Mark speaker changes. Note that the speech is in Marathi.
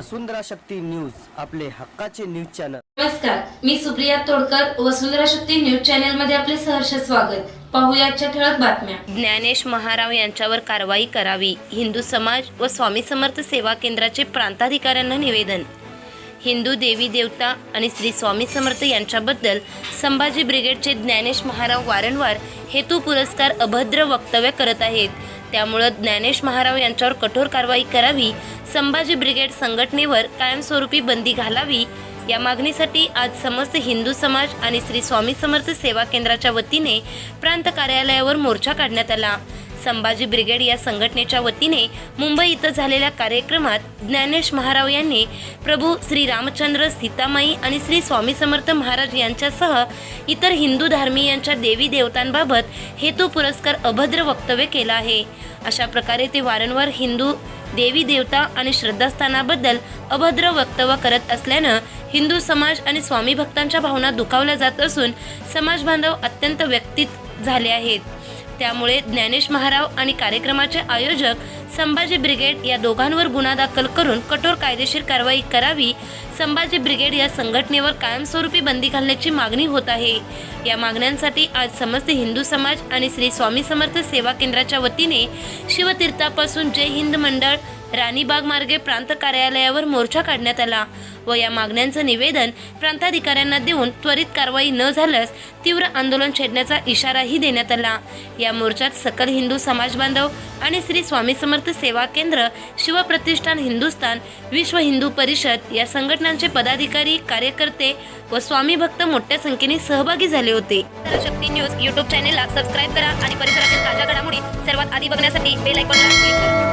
Speaker 1: वसुंधरा शक्ती न्यूज आपले हक्काचे न्यूज चॅनल.
Speaker 2: नमस्कार मी सुप्रिया तोडकर वसुंधरा शक्ती न्यूज चॅनलमध्ये आपले सहर्ष स्वागत. पाहूया आजच्या ठळक बातम्या.
Speaker 3: ज्ञानेश महाराव यांच्यावर कारवाई करावी हिंदू समाज व स्वामी समर्थ सेवा केंद्राचे प्रांताधिकाऱ्यांना निवेदन. हिंदू देवी देवता आणि श्री स्वामी समर्थ यांच्याबद्दल संभाजी ब्रिगेडचे ज्ञानेश महाराव वारंवार हेतू पुरस्कार अभद्र वक्तव्य करत आहेत. त्यामुळं ज्ञानेश महाराव यांच्यावर कठोर कारवाई करावी संभाजी ब्रिगेड संघटनेवर कायमस्वरूपी बंदी घालावी या मागणीसाठी आज समस्त हिंदू समाज आणि श्री स्वामी समर्थ सेवा केंद्राच्या वतीने प्रांत कार्यालयावर मोर्चा काढण्यात आला. संभाजी ब्रिगेड या संघटनेच्या वतीने मुंबई इथं झालेल्या कार्यक्रमात ज्ञानेश महाराव यांनी प्रभू श्री रामचंद्र सीतामाई आणि श्री स्वामी समर्थ महाराज यांच्यासह इतर हिंदू धार्मीयांच्या देवी देवतांबाबत हेतू पुरस्कार अभद्र वक्तव्य केलं आहे. अशा प्रकारे ते वारंवार हिंदू देवी देवता आणि श्रद्धास्थानाबद्दल अभद्र वक्तव्य करत असल्यानं हिंदू समाज आणि स्वामी भक्तांच्या भावना दुखावल्या जात असून समाज बांधव अत्यंत व्यक्तीत झाले आहेत. त्यामुळे ज्ञानेश महाराव आणि कार्यक्रमाचे आयोजक संभाजी ब्रिगेड या दोघांवर गुन्हा दाखल करून कठोर कायदेशीर कारवाई करावी. संभाजी ब्रिगेड या संघटनेवर कायमस्वरूपी बंदी घालण्याची मागणी होत आहे. या मागण्यांसाठी आज समस्त हिंदू समाज आणि श्री स्वामी समर्थ सेवा केंद्राच्या वतीने शिवतीर्थापासून जय हिंद मंडळ राणीबाग मार्गे प्रांत कार्यालयावर मोर्चा काढण्यात आला व या मागण्यांचं निवेदन प्रांताधिकाऱ्यांना देऊन त्वरित कारवाई न झाल्यास तीव्र आंदोलन छेडण्याचा इशाराही देण्यात आला. या मोर्चात सकल हिंदू समाज बांधव आणि श्री स्वामी समर्थ सेवा केंद्र शिवप्रतिष्ठान हिंदुस्थान विश्व हिंदू परिषद या संघटनांचे पदाधिकारी कार्यकर्ते व स्वामी भक्त मोठ्या संख्येने सहभागी झाले होते. शक्ती न्यूज युट्यूब चॅनेलला सबस्क्राईब करा आणि परिसरातील ताज्या घडामोडी सर्वात आधी बघण्यासाठी बेल आयकॉनला क्लिक करा.